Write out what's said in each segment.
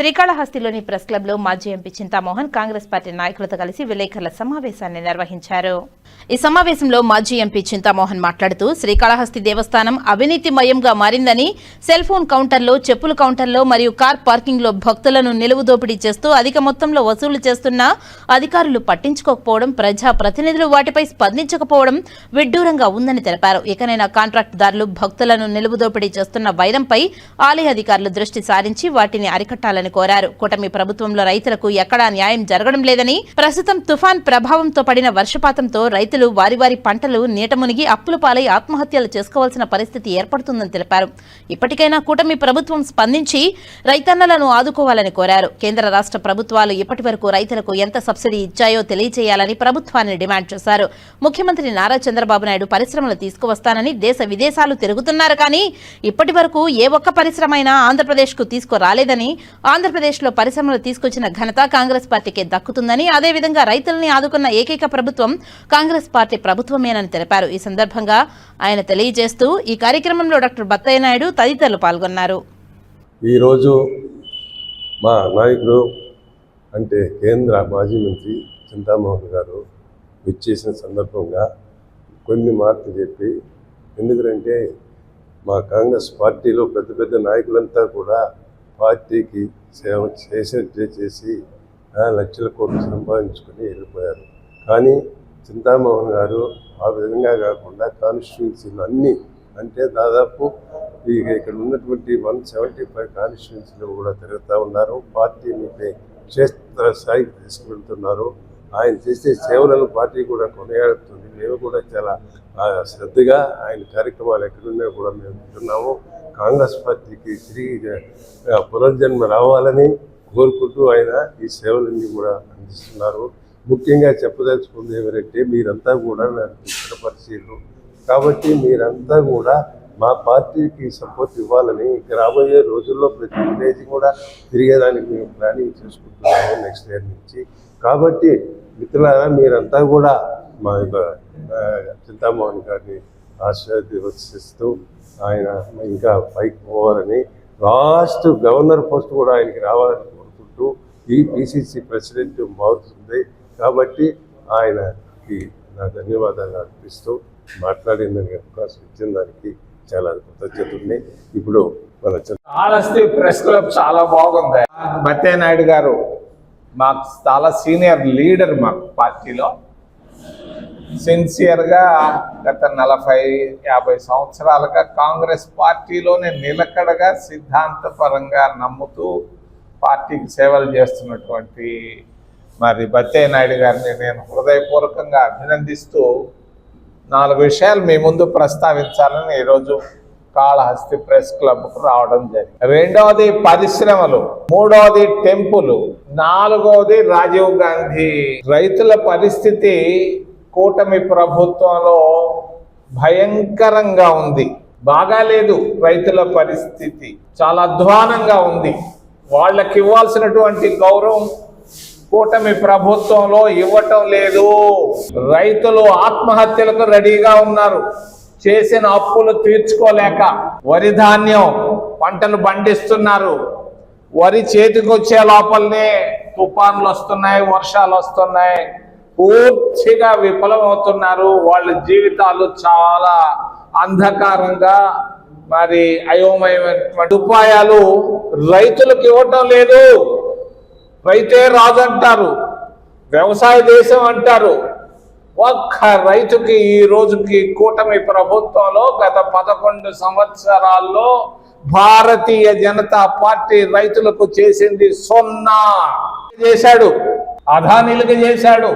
శ్రీకాళహస్తిలోని press క్లబ్లో మాజీ MP Chintamohan Congress party నాయకులతో కలిసి విలేకరుల సమావేశాన్ని నిర్వహించారు. ఈ సమావేశంలో మాజీ ఎంపీ చింతామోహన్ మాట్లాడుతూ శ్రీకాళహస్తి దేవస్థానం అవినీతిమయంగా మారిందని సెల్ ఫోన్ కౌంటర్లో చెప్పుల కౌంటర్లో మరియు కార్ పార్కింగ్లో భక్తులను నిలువు దోపిడీ చేస్తూ అధిక మొత్తంలో వసూలు చేస్తున్న అధికారులు పట్టించుకోకపోవడం ప్రజా ప్రతినిధులు వాటిపై స్పందించకపోవడం విడ్డూరంగా ఉందని తెలిపారు. ఇకనైనా కాంట్రాక్టుదారులు భక్తులను నిలువు దోపిడీ చేస్తున్న వైరంపై ఆలయ అధికారులు దృష్టి సారించి వాటిని అరికట్టాలని కోరారు. కూటమి ప్రభుత్వంలో రైతులకు ఎక్కడా న్యాయం జరగడం లేదని ప్రస్తుతం తుఫాన్ ప్రభావంతో పడిన వర్షపాతంతో రైతులు వారి వారి పంటలు నీటమునిగి అప్పుల పాలై ఆత్మహత్యలు చేసుకోవాల్సిన పరిస్థితి ఏర్పడుతుందని తెలిపారు. ఇప్పటికైనా కూటమి ప్రభుత్వం స్పందించి రైతన్నలను ఆదుకోవాలని కోరారు. కేంద్ర రాష్ట్ర ప్రభుత్వాలు ఇప్పటి వరకు రైతులకు ఎంత సబ్సిడీ ఇచ్చాయో తెలియజేయాలని ప్రభుత్వాన్ని డిమాండ్ చేశారు. ముఖ్యమంత్రి నారా చంద్రబాబు నాయుడు పరిశ్రమలు తీసుకువస్తానని దేశ విదేశాలు తిరుగుతున్నారు కానీ ఇప్పటి వరకు ఏ ఒక్క పరిశ్రమ అయినా ఆంధ్రప్రదేశ్కు తీసుకురాలేదని ఆంధ్రప్రదేశ్లో పరిశ్రమలు తీసుకొచ్చిన ఘనత కాంగ్రెస్ పార్టీకే దక్కుతుందని అదేవిధంగా రైతుల్ని ఆదుకున్న ఏకైక ప్రభుత్వం కాంగ్రెస్ పార్టీ ప్రభుత్వమేనని తెలిపారు. ఈ సందర్భంగా ఆయన తెలియజేస్తూ ఈ కార్యక్రమంలో డాక్టర్ బత్తయ్య నాయుడు తదితరులు పాల్గొన్నారు. ఈరోజు మా నాయకుడు అంటే కేంద్ర మాజీ మంత్రి చింతామోహన్ గారు విచ్చేసిన సందర్భంగా కొన్ని మార్పులు చెప్పి ఎందుకంటే మా కాంగ్రెస్ పార్టీలో పెద్ద పెద్ద నాయకులంతా కూడా పార్టీకి సేవ చేసినట్టే చేసి లక్షల కోట్లు సంపాదించుకొని వెళ్ళిపోయారు. కానీ చింతామోహన్ గారు ఆ విధంగా కాకుండా కాన్స్టిట్యున్సీలు అన్నీ అంటే దాదాపు ఇక ఇక్కడ ఉన్నటువంటి వన్ సెవెంటీ ఫైవ్ కాన్స్టిట్యున్సీలు కూడా తిరుగుతూ ఉన్నారు. పార్టీని క్షేత్ర స్థాయికి తీసుకువెళ్తున్నారు. ఆయన చేసే సేవలను పార్టీ కూడా కొనియాడుతుంది. మేము కూడా చాలా శ్రద్ధగా ఆయన కార్యక్రమాలు ఎక్కడున్నా కూడా మేము వింటున్నాము. కాంగ్రెస్ పార్టీకి తిరిగి పునర్జన్మ రావాలని కోరుకుంటూ ఆయన ఈ సేవలన్నీ కూడా అందిస్తున్నారు. ముఖ్యంగా చెప్పదలుచుకుంది ఏమిటంటే మీరంతా కూడా నాకు ఇతర కాబట్టి మీరంతా కూడా మా పార్టీకి సపోర్ట్ ఇవ్వాలని రాబోయే రోజుల్లో ప్రతి విలేజ్ కూడా తిరిగేదానికి మేము ప్లానింగ్ చేసుకుంటున్నాము నెక్స్ట్ ఇయర్ నుంచి. కాబట్టి మిత్రులారా మీరంతా కూడా మా యొక్క చింతామోహన్ గారిని ఆశీర్వదిస్తూ ఆయన ఇంకా పైకి పోవాలని లాస్ట్ గవర్నర్ పోస్ట్ కూడా ఆయనకి రావాలని కోరుకుంటూ ఈ పిసిసి ప్రెసిడెంట్ మారుతుంది. కాబట్టి ఆయనకి నా ధన్యవాదాలు అర్పిస్తూ మాట్లాడిన దానికి అవకాశం ఇచ్చిన దానికి చాలా కృతజ్ఞత ఉన్నాయి ఇప్పుడు మన ప్రెస్ క్లబ్ చాలా బాగుంది. బత్తే నాయుడు గారు మాకు చాలా సీనియర్ లీడర్ మాకు పార్టీలో. సిన్సియర్గా గత నలభై యాభై సంవత్సరాలుగా కాంగ్రెస్ పార్టీలోనే నిలకడగా సిద్ధాంతపరంగా నమ్ముతూ పార్టీకి సేవలు చేస్తున్నటువంటి మరి బత్తే నాయుడు గారిని నేను హృదయపూర్వకంగా అభినందిస్తూ నాలుగు విషయాలు మీ ముందు ప్రస్తావించాలని ఈరోజు కాళహస్తి ప్రెస్ క్లబ్కు రావడం జరిగింది. రెండవది పరిశ్రమలు మూడవది టెంపుల్ నాలుగవది రాజీవ్ గాంధీ. రైతుల పరిస్థితి కూటమి ప్రభుత్వంలో భయంకరంగా ఉంది. బాగాలేదు రైతుల పరిస్థితి. చాలా అధ్వానంగా ఉంది. వాళ్ళకి ఇవ్వాల్సినటువంటి గౌరవం కూటమి ప్రభుత్వంలో ఇవ్వటం లేదు. రైతులు ఆత్మహత్యలకు రెడీగా ఉన్నారు. చేసిన అప్పులు తీర్చుకోలేక వరి ధాన్యం పంటను పండిస్తున్నారు. వరి చేతికొచ్చే లోపలనే తుఫాన్లు వస్తున్నాయి వర్షాలు వస్తున్నాయి. పూర్తిగా విఫలమవుతున్నారు. వాళ్ళ జీవితాలు చాలా అంధకారంగా మరి అయోమయమైనటువంటి ఉపాయాలు రైతులకు ఇవ్వటం లేదు. రైతే రాజు అంటారు వ్యవసాయ దేశం అంటారు. ఒక్క రైతుకి ఈ రోజుకి కూటమి ప్రభుత్వంలో గత పదకొండు సంవత్సరాల్లో భారతీయ జనతా పార్టీ రైతులకు చేసింది సున్నా. చేశాడు. అదానీలకు చేశాడు.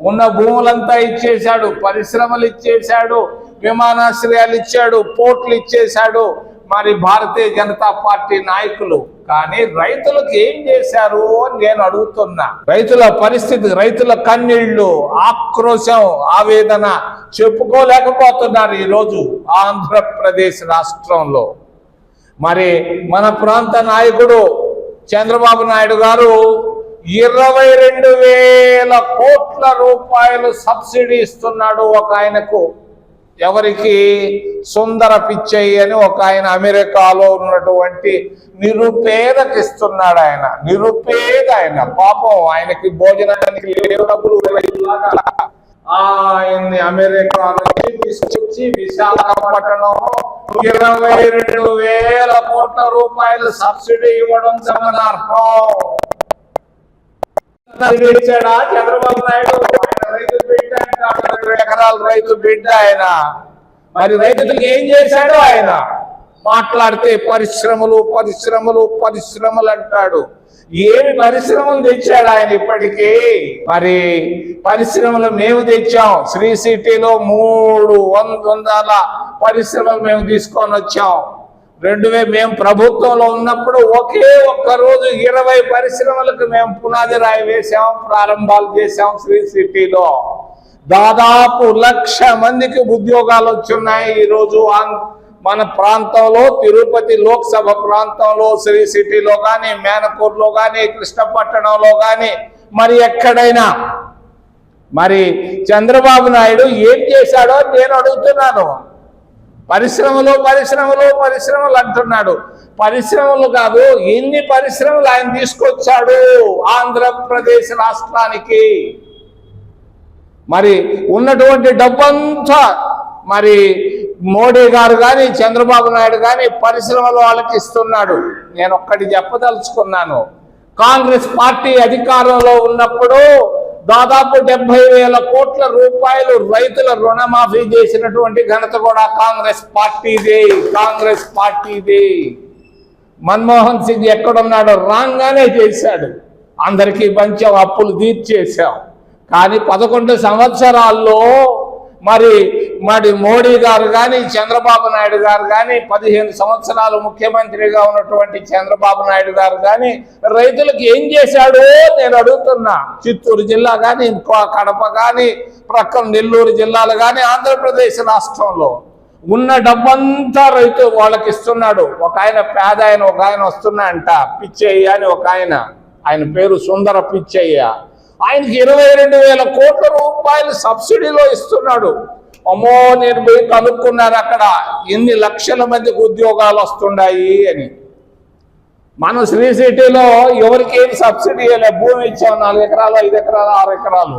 ఉన్న భూములంతా ఇచ్చేశాడు. పరిశ్రమలు ఇచ్చేశాడు. విమానాశ్రయాలు ఇచ్చాడు. పోర్ట్లు ఇచ్చేశాడు. మరి భారతీయ జనతా పార్టీ నాయకులు కానీ రైతులకు ఏం చేశారు అని నేను అడుగుతున్నా. రైతుల పరిస్థితి రైతుల కన్నీళ్ళు ఆక్రోశం ఆవేదన చెప్పుకోలేకపోతున్నారు ఈరోజు ఆంధ్రప్రదేశ్ రాష్ట్రంలో. మరి మన ప్రాంత నాయకుడు చంద్రబాబు నాయుడు గారు ఇరవై రెండు వేల కోట్ల రూపాయలు సబ్సిడీ ఇస్తున్నాడు ఒక ఆయనకు. ఎవరికి సుందర పిచ్చయ్య అని ఒక ఆయన అమెరికాలో ఉన్నటువంటి నిరుపేదకి ఇస్తున్నాడు ఆయన. నిరుపేద ఆయన. పాపం ఆయనకి భోజనానికి లేవు డబ్బులు ఆయన్ని అమెరికా నుంచి తీసుకొచ్చి విశాఖపట్నం ఇరవై రెండు వేల కోట్ల రూపాయలు సబ్సిడీ ఇవ్వడం గమనార్హం. చంద్రబాబు నాయుడు? ఆయన రైతు బిడ్డ. ఎకరాల రైతు బిడ్డ ఆయన. మరి రైతులకు ఏం చేశాడు ఆయన? మాట్లాడితే పరిశ్రమలు పరిశ్రమలు పరిశ్రమలు అంటాడు. ఏమి పరిశ్రమలు తెచ్చాడు ఆయన ఇప్పటికీ? మరి పరిశ్రమలు మేము తెచ్చాం. శ్రీ సిటీలో మూడు వందల పరిశ్రమలు మేము తీసుకొని వచ్చాం. రెండు మేము ప్రభుత్వంలో ఉన్నప్పుడు ఒకే ఒక్క రోజు ఇరవై పరిశ్రమలకు మేము పునాది రాయి వేసాం ప్రారంభాలు చేసాం శ్రీ సిటీలో. దాదాపు లక్ష మందికి ఉద్యోగాలు వచ్చున్నాయి ఈరోజు మన ప్రాంతంలో తిరుపతి లోక్సభ ప్రాంతంలో శ్రీ సిటీలో కానీ మేనకూర్లో కానీ కృష్ణపట్టణంలో కానీ మరి ఎక్కడైనా? మరి చంద్రబాబు నాయుడు ఏం చేశాడో నేను అడుగుతున్నాను. పరిశ్రమలు పరిశ్రమలు పరిశ్రమలు అంటున్నాడు. పరిశ్రమలు కాదు ఎన్ని పరిశ్రమలు ఆయన తీసుకొచ్చాడు ఆంధ్రప్రదేశ్ రాష్ట్రానికి? మరి ఉన్నటువంటి డబ్బంతా మరి మోడీ గారు కానీ చంద్రబాబు నాయుడు కానీ పరిశ్రమలు వాళ్ళకి ఇస్తున్నాడు నేను ఒక్కటి చెప్పదలుచుకున్నాను. కాంగ్రెస్ పార్టీ అధికారంలో ఉన్నప్పుడు దాదాపు డెబ్బై వేల కోట్ల రూపాయలు రైతుల రుణమాఫీ చేసినటువంటి ఘనత కూడా కాంగ్రెస్ పార్టీదే కాంగ్రెస్ పార్టీదే. మన్మోహన్ సింగ్ ఎక్కడున్నాడో రాంగానే చేశాడు. అందరికీ పంచాం అప్పులు తీర్చేశాం. కానీ పదకొండు సంవత్సరాల్లో మరి మరి మోడీ గారు కానీ చంద్రబాబు నాయుడు గారు కానీ పదిహేను సంవత్సరాలు ముఖ్యమంత్రిగా ఉన్నటువంటి చంద్రబాబు నాయుడు గారు కానీ రైతులకు ఏం చేశాడో నేను అడుగుతున్నా. చిత్తూరు జిల్లా కానీ ఇంకో కడప కానీ ప్రక్కన నెల్లూరు జిల్లాలు కానీ ఆంధ్రప్రదేశ్ రాష్ట్రంలో ఉన్న డబ్బంతా రైతు వాళ్ళకి ఇస్తున్నాడు. ఒక ఆయన పేద ఆయన ఒక ఆయన వస్తున్నా అంట. పిచ్చయ్య అని ఒక ఆయన. ఆయన పేరు సుందర పిచ్చయ్య. ఆయనకి ఇరవై రెండు వేల కోట్ల రూపాయలు సబ్సిడీలో ఇస్తున్నాడు. అమ్మో నేను పోయి కనుక్కున్నాను అక్కడ. ఎన్ని లక్షల మందికి ఉద్యోగాలు వస్తున్నాయి అని. మనం శ్రీ సిటీలో ఎవరికి ఏం సబ్సిడీ ఇవ్వలే? భూమి ఇచ్చాం నాలుగు ఎకరాలు ఐదు ఎకరాలు ఆరు ఎకరాలు.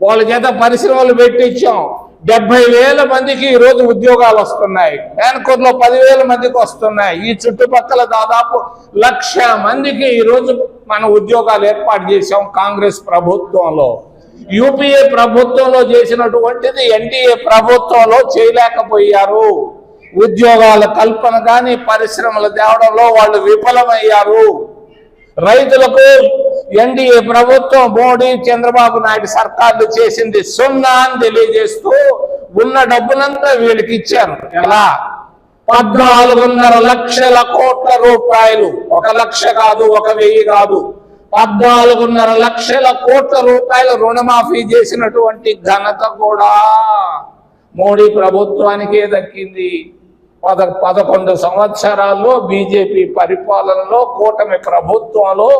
వాళ్ళ చేత పరిశ్రమలు పెట్టించాం. డెబ్బై వేల మందికి ఈరోజు ఉద్యోగాలు వస్తున్నాయి. మేనకూరులో పదివేల మందికి వస్తున్నాయి. ఈ చుట్టుపక్కల దాదాపు లక్ష మందికి ఈరోజు మన ఉద్యోగాలు ఏర్పాటు చేశాం కాంగ్రెస్ ప్రభుత్వంలో. యూపీఏ ప్రభుత్వంలో చేసినటువంటిది ఎన్డీఏ ప్రభుత్వంలో చేయలేకపోయారు. ఉద్యోగాల కల్పన కానీ పరిశ్రమలు తేవడంలో వాళ్ళు విఫలమయ్యారు. రైతులకు ఎన్డీఏ ప్రభుత్వం మోడీ చంద్రబాబు నాయుడు సర్కార్లు చేసింది సున్నా అని తెలియజేస్తూ ఉన్న డబ్బునంతా వీళ్ళకి ఇచ్చారు. ఎలా? పద్నాలుగున్నర లక్షల కోట్ల రూపాయలు. ఒక లక్ష కాదు ఒక వెయ్యి కాదు. పద్నాలుగున్నర లక్షల కోట్ల రూపాయలు రుణమాఫీ చేసినటువంటి ఘనత కూడా మోడీ ప్రభుత్వానికే దక్కింది. పద పదకొండు సంవత్సరాల్లో బీజేపీ పరిపాలనలో కూటమి ప్రభుత్వంలో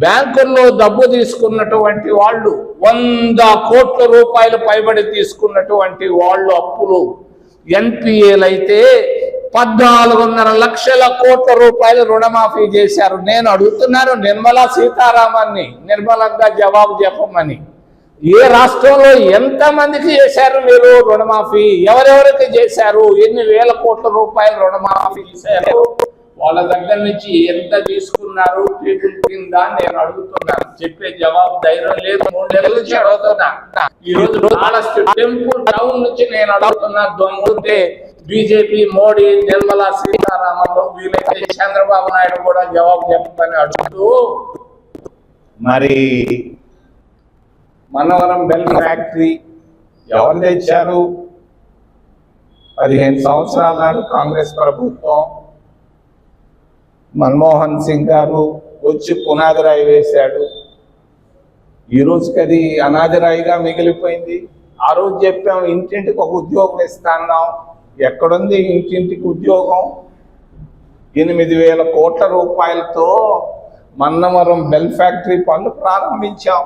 బ్యాంకుల్లో డబ్బు తీసుకున్నటువంటి వాళ్ళు వంద కోట్ల రూపాయలు పైబడి తీసుకున్నటువంటి వాళ్ళు అప్పులు. ఎన్పిఏలు అయితే పద్నాలుగున్నర లక్షల కోట్ల రూపాయలు రుణమాఫీ చేశారు. నేను అడుగుతున్నాను నిర్మలా సీతారామన్ని నిర్మలంగా జవాబు చెప్పమని. ఏ రాష్ట్రంలో ఎంతమందికి చేశారు మీరు రుణమాఫీ? ఎవరెవరికి చేశారు? ఎన్ని వేల కోట్ల రూపాయలు రుణమాఫీ చేశారు? వాళ్ళ దగ్గర నుంచి ఎంత తీసుకున్నారు పీపుల్ కింద నేను అడుగుతున్నాను. చెప్పే జవాబు ధైర్యం లేదు. మూడు నెలల నుంచి అడుగుతున్నా. ఈ రోజు టెంపుల్ టౌన్ నుంచి నేను అడుగుతున్నా దొంగతే బీజేపీ మోడీ నిర్మలా సీతారామన్ వీలైతే చంద్రబాబు నాయుడు కూడా జవాబు చెప్పమని అడుగుతూ మరి మనవరం బెల్ ఫ్యాక్టరీ ఎవరు తెచ్చారు పదిహేను సంవత్సరాల కాంగ్రెస్ ప్రభుత్వం మన్మోహన్ సింగ్ గారు వచ్చి పునాది రాయి వేశాడు. ఈ రోజుకి అది అనాది రాయిగా మిగిలిపోయింది. ఆ రోజు చెప్పాం ఇంటింటికి ఒక ఉద్యోగం ఇస్తాన్నాం ఎక్కడుంది ఇంటింటికి ఉద్యోగం? ఎనిమిది వేల కోట్ల రూపాయలతో మన్నవరం బెల్ ఫ్యాక్టరీ పనులు ప్రారంభించాం.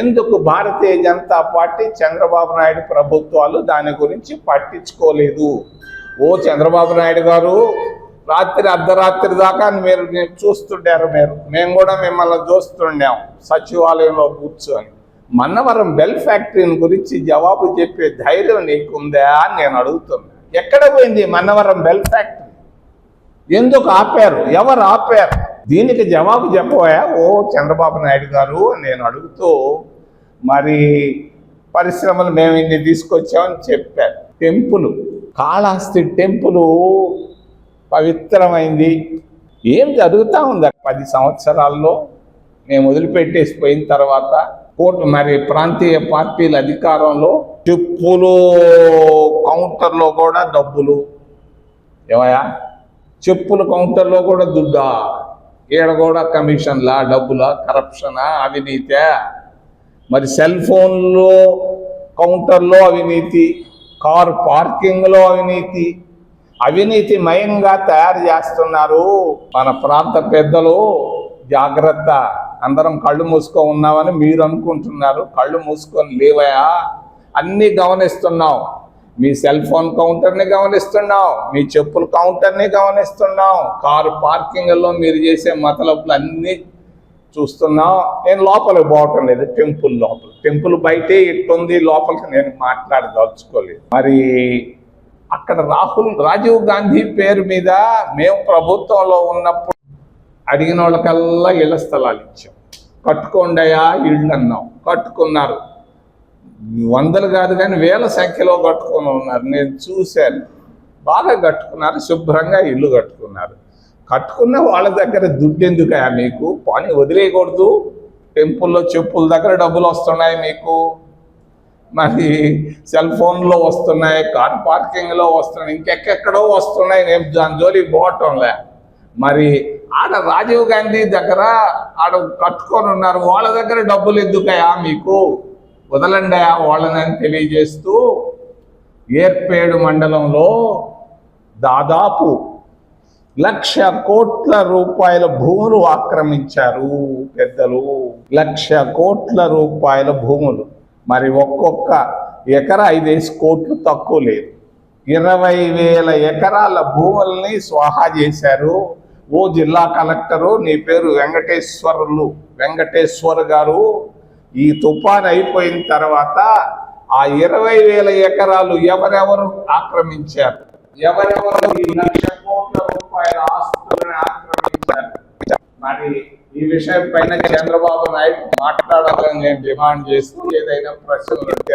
ఎందుకు భారతీయ జనతా పార్టీ చంద్రబాబు నాయుడు ప్రభుత్వాలు దాని గురించి పట్టించుకోలేదు? ఓ చంద్రబాబు నాయుడు గారు రాత్రి అర్ధరాత్రి దాకా మీరు చూస్తుండారు మీరు. మేము కూడా మిమ్మల్ని చూస్తుండాం సచివాలయంలో కూర్చొని. మన్నవరం బెల్ ఫ్యాక్టరీని గురించి జవాబు చెప్పే ధైర్యం నీకుందా అని నేను అడుగుతున్నా. ఎక్కడ పోయింది మన్నవరం బెల్ ఫ్యాక్టరీ? ఎందుకు ఆపారు? ఎవరు ఆపారు? దీనికి జవాబు చెప్పబోయా? ఓ చంద్రబాబు నాయుడు గారు నేను అడుగుతూ మరి పరిశ్రమలు మేము ఇన్ని తీసుకొచ్చామని చెప్పారు. టెంపుల్. కాళహస్తి టెంపులు పవిత్రమైంది. ఏం జరుగుతూ ఉంది? పది సంవత్సరాల్లో మేము వదిలిపెట్టేసి పోయిన తర్వాత కోర్టు మరి ప్రాంతీయ పార్టీల అధికారంలో చెప్పులు కౌంటర్లో కూడా డబ్బులు. ఏమయ్యా? చెప్పుల కౌంటర్లో కూడా దుడ్డా? ఈడ కూడా కమిషన్లా డబ్బులా కరప్షనా అవినీతే? మరి సెల్ ఫోన్లో కౌంటర్లో అవినీతి కారు పార్కింగ్లో అవినీతి అవినీతి మయంగా తయారు చేస్తున్నారు. మన ప్రాంత పెద్దలు జాగ్రత్త. అందరం కళ్ళు మూసుకో ఉన్నామని మీరు అనుకుంటున్నారు. కళ్ళు మూసుకొని లేవయా? అన్నీ గమనిస్తున్నాం మీ సెల్ ఫోన్ కౌంటర్ని గమనిస్తున్నాం మీ చెప్పుల కౌంటర్ని గమనిస్తున్నాం కారు పార్కింగ్లో మీరు చేసే మతలపులు అన్నీ చూస్తున్నాం నేను లోపలికి పోవటం లేదు. టెంపుల్ లోపల. టెంపుల్ బయటే ఇట్టుంది. లోపలికి నేను మాట్లాడదలుచుకోలేదు. మరి అక్కడ రాహుల్ రాజీవ్ గాంధీ పేరు మీద మేము ప్రభుత్వంలో ఉన్నప్పుడు అడిగిన వాళ్ళకల్లా ఇళ్ళ స్థలాలు ఇచ్చాం. కట్టుకోండియా ఇళ్ళు అన్నాం. కట్టుకున్నారు. వందలు కాదు కానీ వేల సంఖ్యలో కట్టుకొని ఉన్నారు. నేను చూశాను. బాగా కట్టుకున్నారు శుభ్రంగా ఇల్లు కట్టుకున్నారు. కట్టుకున్న వాళ్ళ దగ్గర దుడ్డు ఎందుకయా మీకు? పని వదిలేయకూడదు. టెంపుల్లో చెప్పుల దగ్గర డబ్బులు వస్తున్నాయి మీకు. మరి సెల్ ఫోన్లో వస్తున్నాయి కార్ పార్కింగ్లో వస్తున్నాయి ఇంకెక్కడో వస్తున్నాయి నేను దాని జోలికి పోవటంలే. మరి ఆడ రాజీవ్ గాంధీ దగ్గర ఆడ కట్టుకొని ఉన్నారు వాళ్ళ దగ్గర డబ్బులు ఎందుకయా మీకు? వదలండి వాళ్ళని తెలియజేస్తూ ఏర్పేడు మండలంలో దాదాపు లక్ష కోట్ల రూపాయల భూములు ఆక్రమించారు పెద్దలు. లక్ష కోట్ల రూపాయల భూములు. మరి ఒక్కొక్క ఎకరా ఐదేసి కోట్లు తక్కువ లేదు. ఇరవై వేల ఎకరాల భూముల్ని స్వాహా చేశారు. ఓ జిల్లా కలెక్టరు నీ పేరు వెంకటేశ్వరులు వెంకటేశ్వర్ గారు. ఈ తుఫాన్ అయిపోయిన తర్వాత ఆ ఇరవై వేల ఎకరాలు ఎవరెవరు ఆక్రమించారు? ఎవరెవరు ఈ లక్ష కోట్ల రూపాయల ఆస్తులను ఆక్రమించారు? మరి ఈ విషయం పైన చంద్రబాబు నాయుడు మాట్లాడాలని నేను డిమాండ్ చేస్తూ ఏదైనా ప్రశ్నలు ఉంటే